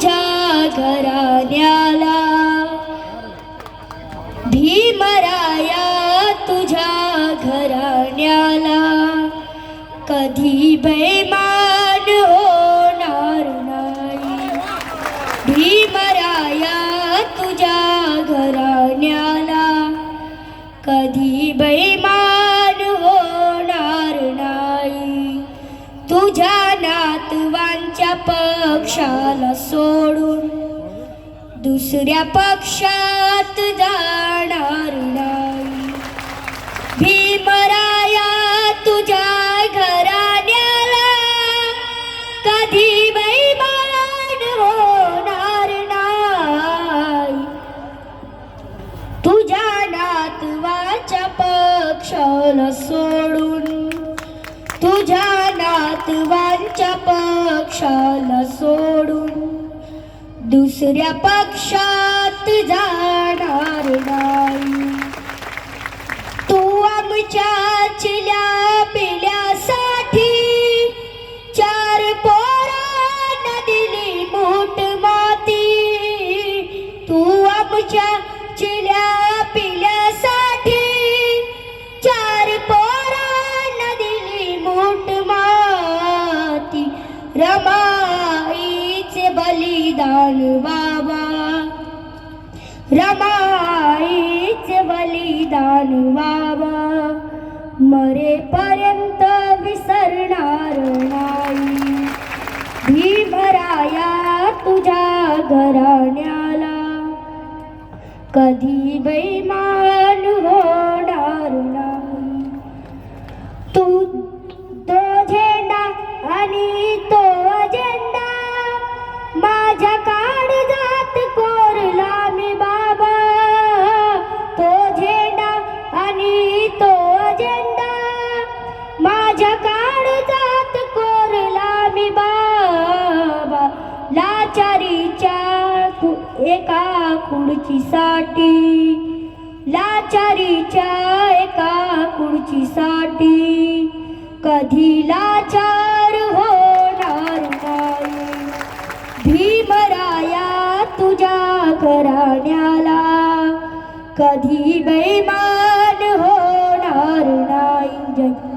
तुझ्या घराण्याला. भीमराया तुझ्या घराण्याला. कधी बैमान होणार नाही. भीमराया तुझ्या घराण्याला. कधी बै तुझ्या नातवांच्या पक्षाला सोडून दुसऱ्या पक्षात जाणार नाही. भीमराया तुझ्या घराण्याला कधी बैमान होणार नाही. तुझ्या नातवाच्या पक्षाला सोडून तुझ्या नातवांच्या पक्षाला सोडून दुसऱ्या पक्षात जाणार नाही. रमाईचे बलिदान बाबा. रमाईचे बलिदान बाबा. मरेपर्यंत विसरणार नाही. भीमराया तुझ्या घराण्याला. कधी बैमा आणि तो अजेंडा माझ्या काळजात कोरला मी बाबा. तो झेंडा आणि तो अजेंडा माझ्या काळजात कोरला मी बाबा. लाचारीच्या खु- एका खुर्चीसाठी लाचारीच्या एका खुर्चीसाठी कधी लाचार घराण्याला कधी बैमान होणार नाही. जग